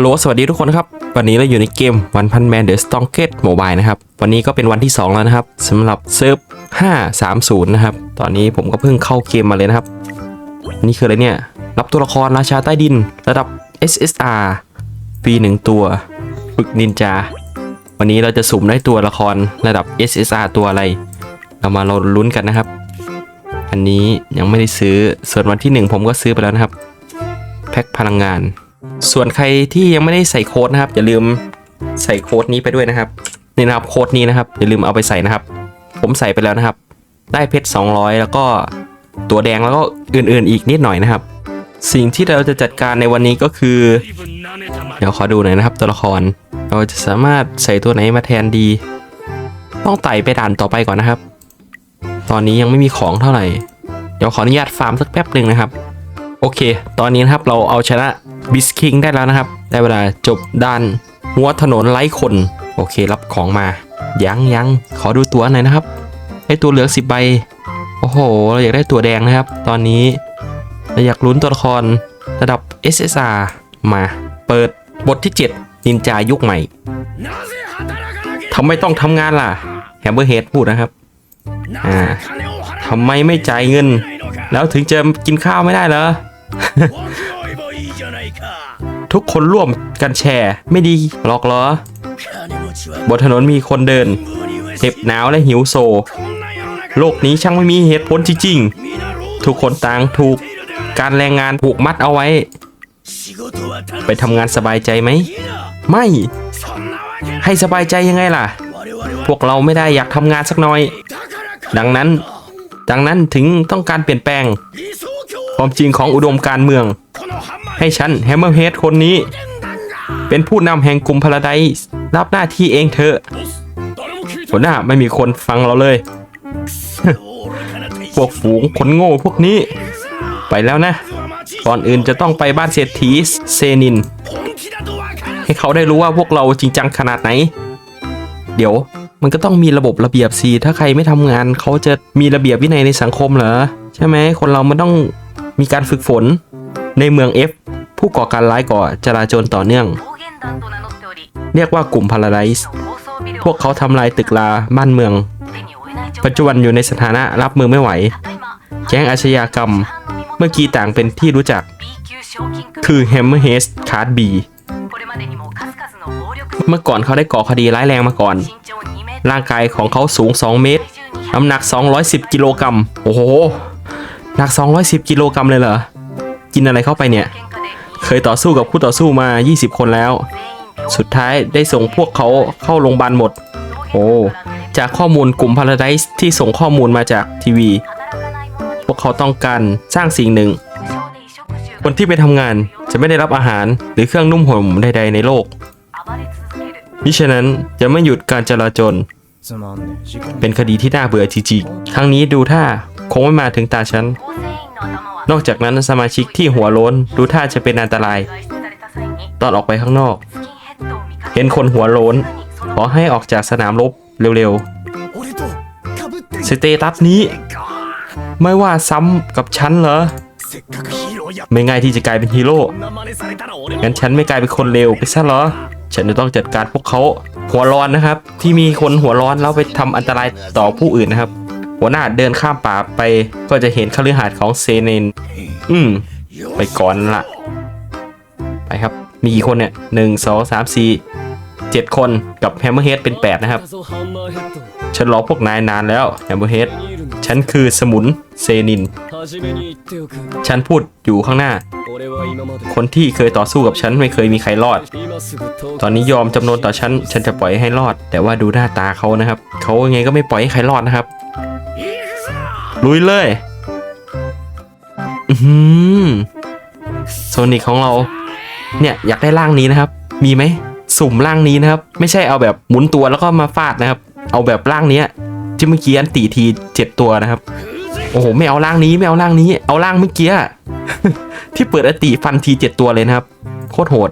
ฮัลโหลสวัสดีทุกคนครับ วันนี้เราอยู่ในเกมวันพันแมนเดอะสตองเกตโมบายนะครับ วันนี้ก็เป็นวันที่ 2 แล้วนะครับสำหรับเซิร์ฟ530 นะครับ ตอนนี้ผมก็เพิ่งเข้าเกมมาเลยนะครับ นี่คืออะไรเนี่ย รับตัวละครราชาใต้ดิน ระดับ SSR ปีหนึ่งตัวฝึกนินจา วันนี้เราจะสุ่มได้ตัวละครระดับ SSR ตัวอะไร เรามาเราลุ้นกันนะครับ อันนี้ยังไม่ได้ซื้อส่วนวันที่ 1 ผมก็ซื้อไปแล้วนะครับ แพ็คพลังงาน ส่วนใครที่ยังไม่ได้ใส่โค้ดนะครับ อย่าลืมใส่โค้ดนี้ไปด้วยนะครับนี่นะครับโค้ดนี้นะครับ อย่าลืมเอาไปใส่นะครับ ผมใส่ไปแล้วนะครับ ได้เพชร 200 แล้วก็ตัวแดงแล้วก็อื่นๆ อีกนิดหน่อยนะครับ สิ่งที่เราจะจัดการในวันนี้ก็คือ เดี๋ยวขอดูหน่อยนะครับ ตัวละคร เราจะสามารถใส่ตัวไหนมาแทนดี ต้องไต่ไปด่านต่อไปก่อนนะครับ ตอนนี้ยังไม่มีของเท่าไหร่ เดี๋ยวขออนุญาตฟาร์มสักแป๊บหนึ่งนะครับ โอเค ตอนนี้นะครับเราเอาชนะบิสคิงได้แล้วนะครับ ได้เวลาจบด้านหัวถนนไร้คน โอเครับของมา ยังยังขอดูตัวหน่อยนะครับได้ตัวเหลืองสิบใบ โอ้โห เราอยากได้ตัวแดงนะครับ ตอนนี้ เราอยากลุ้นตัวละครระดับ SSR มา เปิดบทที่ 7 นินจายุคใหม่ทำไมต้องทำงานล่ะ แฮมเบอร์เฮดพูดนะครับ อ่าทำไมไม่จ่ายเงิน แล้วถึงจะกินข้าวไม่ได้เหรอ ทุกคนร่วมกันแชร์ ไม่ดีหรอกเหรอ บนถนนมีคนเดินเจ็บหนาวและหิวโซ โลกนี้ช่างไม่มีเหตุผลจริงๆ ทุกคนต่างถูกการแรงงานผูกมัดเอาไว้ ไปทำงานสบายใจไหม ไม่ ให้สบายใจยังไงล่ะ พวกเราไม่ได้อยากทำงานสักหน่อย ดังนั้น ดังนั้นถึงต้องการเปลี่ยนแปลง ความจริงของอุดมการเมือง ให้ฉันแฮมเมอร์เฮดคนนี้ เป็นผู้นำแห่งกลุ่มพาราไดส์รับหน้าที่เองเถอะหัวหน้าไม่มีคนฟังเราเลย พวกฝูงคนโง่พวกนี้ ไปแล้วนะ ก่อนอื่นจะต้องไปบ้านเศรษฐีเซนิน ให้เขาได้รู้ว่าพวกเราจริงจังขนาดไหน เดี๋ยว มันก็ต้องมีระบบระเบียบสิถ้าใครไม่ทำงานเขาจะมีระเบียบวินัยในสังคมเหรอใช่ไหมคนเรามันต้องมีการฝึกฝนในเมือง F ผู้ก่อการร้ายก่อจราจรต่อเนื่อง เรียกว่ากลุ่มพาราไดส์พวกเขาทำลายตึกลาบ้านเมือง ปัจจุบันอยู่ในสถานะรับมือไม่ไหว แก๊งอาชญากรรม เมื่อกี้ต่างเป็นที่รู้จัก คือ Hammerhead Card B เมื่อก่อนเขาได้ก่อคดีร้ายแรงมาก่อน ร่างกายของเขาสูง 2 เมตร น้ำหนัก 210 กิโลกรัม โอ้โห หนัก 210 กิโลกรัมเลยเหรอ กินอะไรเข้าไปเนี่ย เคยต่อสู้กับคู่ต่อสู้มา 20 คนแล้ว สุดท้ายได้ส่งพวกเขาเข้าโรงพยาบาลหมด โอ้ จากข้อมูลกลุ่ม Paradise ที่ส่งข้อมูลมาจากทีวี พวกเขาต้องการสร้างสิ่งหนึ่ง คนที่ไปทำงานจะไม่ได้รับอาหารหรือเครื่องนุ่มห่มใดๆในโลก มิฉะนั้นจะไม่หยุดการจราจร เป็นคดีที่น่าเบื่อจริงๆครั้งนี้ดูท่าคงไม่มาถึงตาฉัน นอกจากนั้นสมาชิกที่หัวล้นดูท่าจะเป็นอันตราย ตอนออกไปข้างนอก เห็นคนหัวล้น ขอให้ออกจากสนามรบเร็วๆ สเตตัสนี้ ไม่ว่าซ้ำกับฉันเหรอ ไม่ง่ายที่จะกลายเป็นฮีโร่ งั้นฉันไม่กลายเป็นคนเลวไปซะเหรอ ฉันจะต้องจัดการพวกเขาหัวร้อนนะครับ ที่มีคนหัวร้อนแล้วไปทำอันตรายต่อผู้อื่นนะครับ หัวหน้าเดินข้ามป่าไปก็จะเห็นคฤหาสน์ของเซเนน อืม ไปก่อนละไปครับ มีกี่คนเนี่ยหนึ่งสองสามสี่เจ็ดคนกับแฮมเมอร์เฮดเป็นแปดนะครับ ฉันรอพวกนายนานแล้วแฮมเมอร์เฮดฉันคือสมุนเซนิน ฉันพูดอยู่ข้างหน้า คนที่เคยต่อสู้กับฉันไม่เคยมีใครรอด ตอนนี้ยอมจำนวนต่อฉัน ฉันจะปล่อยให้รอด แต่ว่าดูหน้าตาเขานะครับ เขายังไงก็ไม่ปล่อยให้ใครรอดนะครับ ลุยเลยอืมโซนิกของเรา เนี่ยอยากได้ร่างนี้นะครับ มีไหม สุ่มร่างนี้นะครับ ไม่ใช่เอาแบบหมุนตัวแล้วก็มาฟาดนะครับ เอาแบบร่างเนี้ยที่เมื่อกี้อันตีทีเจ็ดตัวนะครับ โอ้โหไม่เอาร่างนี้ไม่เอาร่างนี้ เอาร่างเมื่อกี้ ที่เปิดอติฟันทีเจ็ดตัวเลยนะครับ โคตรโหด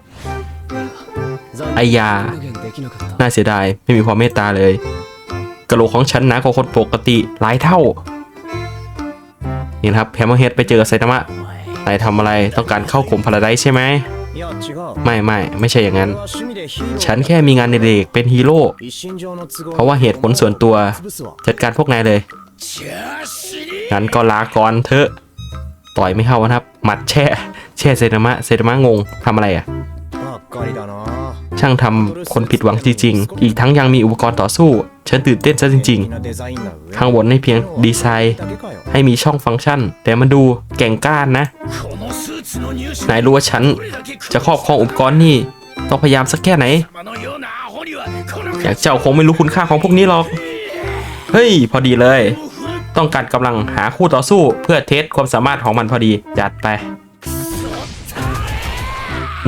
ไอยา น่าเสียดาย ไม่มีความเมตตาเลย กระโหลกของฉันนะกว่าคนปกติหลายเท่า นี่นครับแฮมเฮดไปเจอไซตามะนายทำอะไรต้องการเข้าข่มพาราไดใช่ไหม ไม่ไม่ไม่ใช่อย่างนั้น ฉันแค่มีงานในเด็กเป็นฮีโร่ เพราะว่าเหตุผลส่วนตัว จัดการพวกนายเลย งั้นก็ลาก่อนเถอะ ต่อยไม่เข้านะครับ หมัดแช่ แช่เซนามะ เซนามะงงทำอะไรอะ ช่างทำคนผิดหวังจริงๆ อีกทั้งยังมีอุปกรณ์ต่อสู้ ฉันตื่นเต้นซะจริงๆ ข้างบนให้เพียงดีไซน์ ให้มีช่องฟังก์ชัน แต่มันดูแก่งกล้านนะ นายรู้ว่าฉันจะครอบครองอุปกรณ์นี่ ต้องพยายามสักแค่ไหน อยากเจ้าคงไม่รู้คุณค่าของพวกนี้หรอก เฮ้ย พอดีเลย ต้องการกำลังหาคู่ต่อสู้เพื่อเทสความสามารถของมันพอดี จัดไป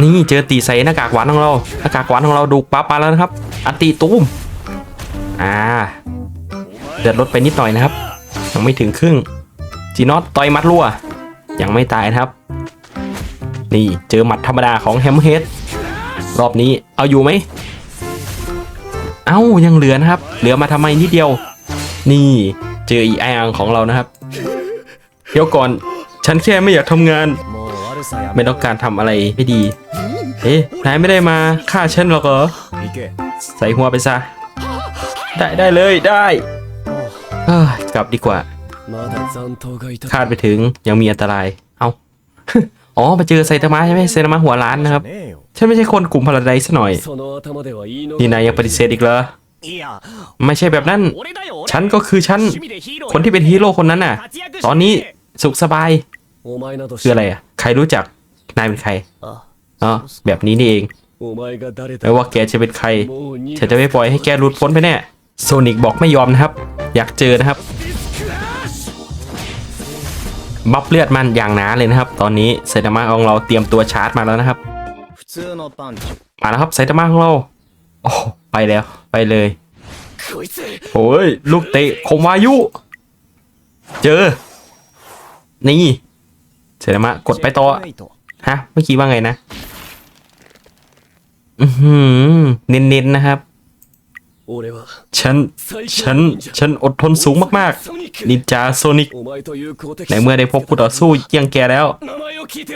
นี่เจอตีใส่หน้ากากหวานของเรา หน้ากากหวานของเราดูปั๊บมาแล้วนะครับ อันตีตูมอ่า เดือดลดไปนิดหน่อยนะครับ ยังไม่ถึงครึ่ง จีนอตต่อยมัดรั่ว ยังไม่ตายนะครับ นี่เจอหมัดธรรมดาของแฮมเฮดรอบนี้เอาอยู่ไหมเอ้ายังเหลือนะครับ เหลือมาทำไมนิดเดียว นี่เจออีไออังของเรานะครับเดี๋ยวก่อน ฉันแค่ไม่อยากทำงาน ไม่ต้องการทำอะไรไม่ดี เอ๊ะนายไม่ได้มาฆ่าฉันหรอกเหรอ ใส่หัวไปซะ ได้ได้เลยได้กลับดีกว่าคาดไปถึงยังมีอันตราย เอาอ๋อไปเจอไซตามะใช่ไหมไซตามะหัวล้านนะครับ ฉันไม่ใช่คนกลุ่มพลาไดซะหน่อย นี่นายยังปฏิเสธอีกเหรอ ไม่ใช่แบบนั้น ฉันก็คือฉัน คนที่เป็นฮีโร่คนนั้นน่ะ ตอนนี้สุขสบาย คืออะไรอะ ใครรู้จัก นายเป็นใครอ๋อแบบนี้นี่เอง ไม่ว่าแกจะเป็นใคร ฉันจะไม่ปล่อยให้แกหลุดพ้นไปแน่ โซนิกบอกไม่ยอมนะครับ อยากเจอนะครับ บับเลือดมันอย่างหนาเลยนะครับ ตอนนี้ไซตามะของเราเตรียมตัวชาร์จมาแล้วนะครับ มาแล้วครับไซตามะของเรา โอ้ไปแล้ว ไปเลยโอ้ยลูกเตะคมวายุ เจอ นี่เซนามะกดไปต่อ ฮะ เมื่อกี้ว่าไงนะ อืมเน้นๆนะครับ ฉัน ฉัน ฉันอดทนสูงมากๆ นินจาโซนิก ในเมื่อได้พบผู้ต่อสู้เกียงแกแล้ว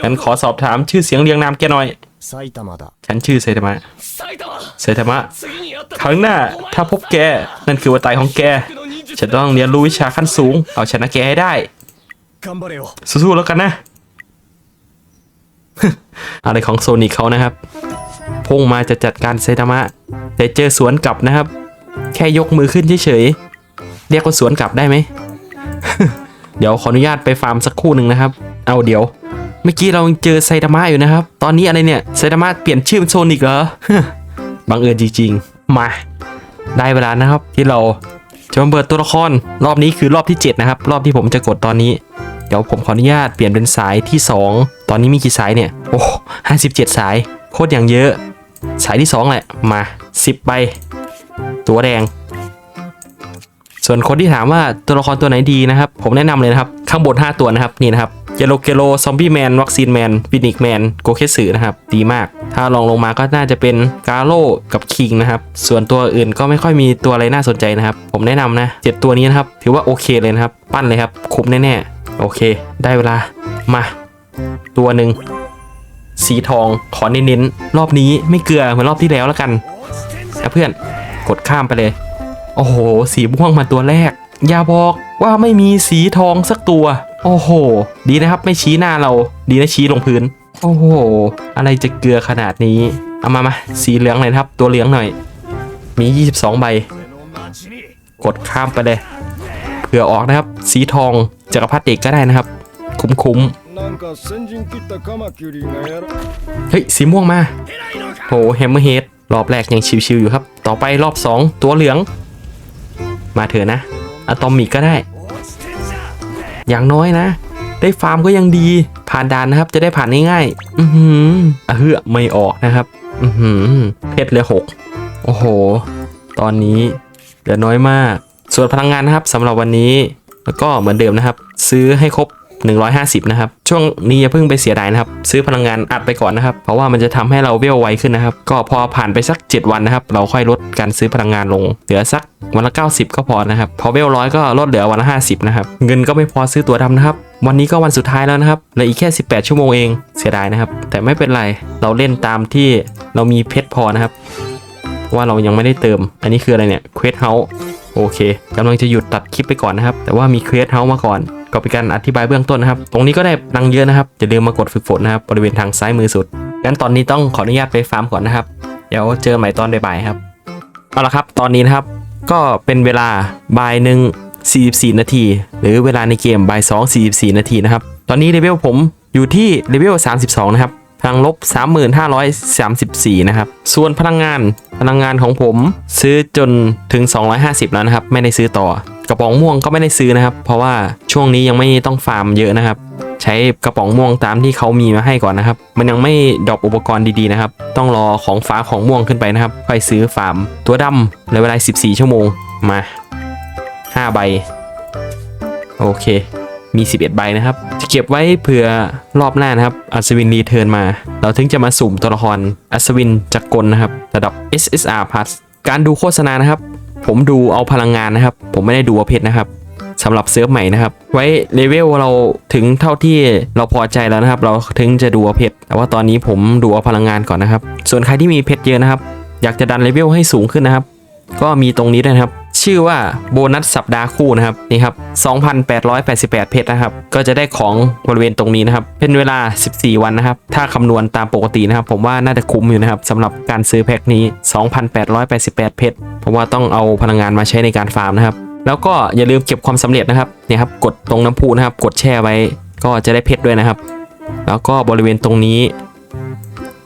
ฉันขอสอบถามชื่อเสียงเรียงนามแกหน่อย 埼玉だ ฉันชื่อไซตามะ 埼玉 ไซตามะ 次に会った ครั้งหน้า ถ้าพบแก นั่นคือวันตายของแก の忍術 ฉันต้องเรียนรู้วิชาขั้นสูง เอาชนะแกให้ได้ 頑張れよ สู้ๆแล้วกันนะ อะไรของโซนิกเขานะครับ พุ่งมาจะจัดการไซตามะ แต่เจอสวนกลับนะครับ แค่ยกมือขึ้นเฉยๆ เรียกว่าสวนกลับได้ไหม เดี๋ยวขออนุญาตไปฟาร์มสักครู่หนึ่งนะครับ เอาเดี๋ยว เมื่อกี้เราเจอไซตามะอยู่นะครับ ตอนนี้อะไรเนี่ยไซตามะเปลี่ยนชื่อเป็นโซนิกเหรอบังเอิญจริงๆ มาได้เวลานะครับที่เราจะมาเปิดตัวละครรอบนี้คือรอบที่ 7 นะครับ รอบที่ผมจะกดตอนนี้ เดี๋ยวผมขออนุญาตเปลี่ยนเป็นสายที่ 2 ตอนนี้มีกี่สายเนี่ย โอ้ห้าสิบเจ็ดสาย โคตรอย่างเยอะ สายที่ 2 แหละ มา 10ใบตัวแดง ส่วนคนที่ถามว่าตัวละครตัวไหนดีนะครับ ผมแนะนำเลยนะครับ ข้างบน 5 ตัวนะครับนี่นะครับ เจโลเกโลซอมบี้แมนวัคซีนแมนฟินิกแมนโกเคสึนะครับดีมาก ถ้าลองลงมาก็น่าจะเป็นกาโ o กับคิงนะครับ ส่วนตัวอื่นก็ไม่ค่อยมีตัวอะไรน่าสนใจนะครับ ผมแนะนำนะเจ็ดตัวนี้นะครับ ถือว่าโอเคเลยนะครับ ปั้นเลยครับ คุ้มแน่ๆ โอเค ได้เวลามา ตัวหนึ่งสีทองขอเน้นๆรอบนี้ไม่เกลือเหมือนรอบที่แล้วแล้วกันนะเพื่อนกดข้ามไปเลย โอ้โห สีม่วงมาตัวแรก อย่าบอกว่าไม่มีสีทองสักตัว โอ้โห ดีนะครับไม่ชี้หน้าเรา ดีนะชี้ลงพื้น โอ้โห อะไรจะเกลือขนาดนี้ เอามามาสีเหลืองหน่อยครับ ตัวเหลืองหน่อย มี 22 ใบ กดข้ามไปเลยเผื่อออกนะครับ สีทองจักรพรรดิเอกก็ได้นะครับ คุ้มคุ้มเฮ้ย สีม่วงมาโหแฮมเมอร์เฮดรอบแรกยังชิวๆอยู่ครับ ต่อไปรอบ 2 ตัวเหลือง มาเถอะนะอะตอมิกก็ได้ อย่างน้อยนะ ได้ฟาร์มก็ยังดี ผ่านด่านนะครับ จะได้ผ่านง่ายๆ อือหือเฮือไม่ออกนะครับ อือหือเพชรเหลือหกโอ้โห ตอนนี้เหลือน้อยมาก ส่วนพลังงานนะครับสำหรับวันนี้ แล้วก็เหมือนเดิมนะครับ ซื้อให้ครบ 150 นะครับ ช่วงนี้อย่าเพิ่งไปเสียดายนะครับ ซื้อพลังงานอัดไปก่อนนะครับ เพราะว่ามันจะทำให้เราเวลไวขึ้นนะครับ ก็พอผ่านไปสัก 7 วันนะครับ เราค่อยลดการซื้อพลังงานลง เหลือสักวันละ 90 ก็พอนะครับ พอเวลร้อยก็ลดเหลือวันละ 50 นะครับ เงินก็ไม่พอซื้อตัวดำนะครับ วันนี้ก็วันสุดท้ายแล้วนะครับเหลืออีกแค่ 18 ชั่วโมงเอง เสียดายนะครับ แต่ไม่เป็นไร เราเล่นตามที่เรามีเพชรพอนะครับ ว่าเรายังไม่ได้เติม อันนี้คืออะไรเนี่ย เควสเฮาส์โอเคกำลังจะหยุดตัดคลิปไปก่อนนะครับ แต่ว่ามีเควสเฮาส์มาก่อน ก็เป็นการอธิบายเบื้องต้นนะครับ ตรงนี้ก็ได้นังเยอะนะครับอย่าลืมมากดฝึกฝนนะครับบริเวณทางซ้ายมือสุดงั้นตอนนี้ต้องขออนุญาตไปฟาร์มก่อนนะครับ เดี๋ยวเจอใหม่ตอนบ่ายๆครับเอาละครับ ตอนนี้นะครับก็เป็นเวลาบ่ายหนึ่ง44 นาที หรือเวลาในเกมบ่าย2 44 นาทีนะครับ ตอนนี้เลเวลผมอยู่ที่เลเวล32 นะครับ พลังลบ 3534 นะครับ ส่วนพลังงานพลังงานของผมซื้อจนถึง 250 แล้วนะครับ ไม่ได้ซื้อต่อกระป๋องม่วงก็ไม่ได้ซื้อนะครับ เพราะว่าช่วงนี้ยังไม่ต้องฟาร์มเยอะนะครับ ใช้กระป๋องม่วงตามที่เขามีมาให้ก่อนนะครับ มันยังไม่ดรอปอุปกรณ์ดีๆนะครับ ต้องรอของฟ้าของม่วงขึ้นไปนะครับ ค่อยซื้อฟาร์ม ตัวดำในเวลา 14 ชั่วโมงมา 5 ใบ โอเค มี 11 ใบนะครับ จะเก็บไว้เผื่อรอบหน้านะครับ อัศวินรีเทิร์นมา เราถึงจะมาสุ่มตัวละครอัศวินจักรกลนะครับ ระดับ SSR Plus การดูโฆษณานะครับ ผมดูเอาพลังงานนะครับ ผมไม่ได้ดูเอาเพชรนะครับสำหรับเซิร์ฟใหม่นะครับ ไว้เลเวลเราถึงเท่าที่เราพอใจแล้วนะครับ เราถึงจะดูเพชรแต่ว่าตอนนี้ผมดูเอาพลังงานก่อนนะครับ ส่วนใครที่มีเพชรเยอะนะครับ อยากจะดันเลเวลให้สูงขึ้นนะครับ ก็มีตรงนี้ด้วยนะครับ ชื่อว่าโบนัสสัปดาห์คู่นะครับนี่ครับ 2,888 เพชรนะครับ ก็จะได้ของบริเวณตรงนี้นะครับ เป็นเวลา 14 วันนะครับ ถ้าคำนวณตามปกตินะครับ ผมว่าน่าจะคุ้มอยู่นะครับสำหรับการซื้อแพ็คนี้ 2,888 เพชรเพราะว่าต้องเอาพลังงานมาใช้ในการฟาร์มนะครับ แล้วก็อย่าลืมเก็บความสำเร็จนะครับเนี่ยครับกดตรงน้ำพุนะครับ กดแช่ไว้ก็จะได้เพชรด้วยนะครับ แล้วก็บริเวณตรงนี้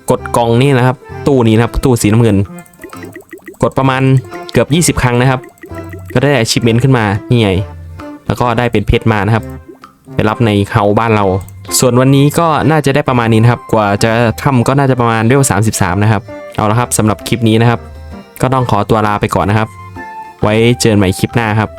กดกล่องนี่นะครับ ตู้นี้นะครับตู้สีน้ำเงิน กดประมาณเกือบ 20 ครั้งนะครับ ก็ได้ achievement ขึ้นมา นี่ไง แล้วก็ได้เป็นเพชรมานะครับ ไปรับในเฮาบ้านเรา ส่วนวันนี้ก็น่าจะได้ประมาณนี้นะครับ กว่าจะค่ำก็น่าจะประมาณเร็ว33 นะครับ เอาละครับสำหรับคลิปนี้นะครับ ก็ต้องขอตัวลาไปก่อนนะครับ ไว้เจอกันใหม่คลิปหน้าครับ